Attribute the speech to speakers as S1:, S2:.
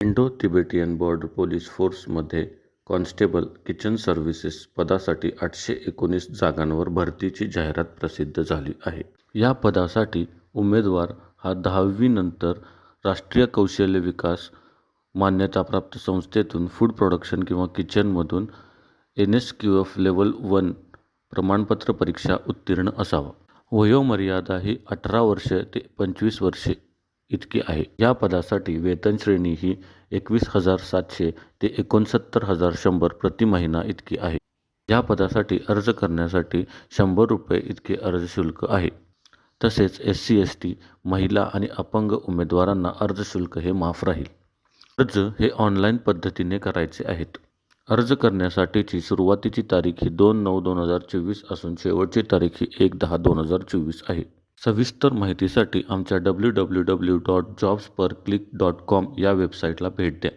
S1: Indo Tibetan border police फोर्समध्ये constable kitchen services पदासाठी आठशे एकोणीस जागांवर भरतीची जाहिरात प्रसिद्ध झाली आहे. या पदासाठी उमेदवार हा दहावीनंतर राष्ट्रीय कौशल्य विकास मान्यताप्राप्त संस्थेतून फूड प्रोडक्शन किंवा किचनमधून N S Q F level one प्रमाणपत्र परीक्षा उत्तीर्ण असावा. वयोमर्यादा ही अठरा वर्षे ते पंचवीस वर्षे इतकी आहे. या पदासाठी वेतनश्रेणी ही एकवीस हजार सातशे ते एकोणसत्तर हजार शंभर प्रति महिना इतकी आहे. या पदासाठी अर्ज करण्यासाठी शंभर रुपये इतके अर्ज शुल्क आहे. तसेच एस सी एस टी महिला आणि अपंग उमेदवारांना अर्ज शुल्क हे माफ राहील. अर्ज हे ऑनलाईन पद्धतीने करायचे आहेत. अर्ज करण्यासाठीची सुरुवातीची तारीख ही दोन नऊ दोन हजार चोवीस असून शेवटची तारीख ही एक दहा दोन हजार चोवीस आहे. सविस्तर माहितीसाठी आमच्या W W W dot jobs पर क्लिक डॉट कॉम या वेबसाईटला भेट द्या.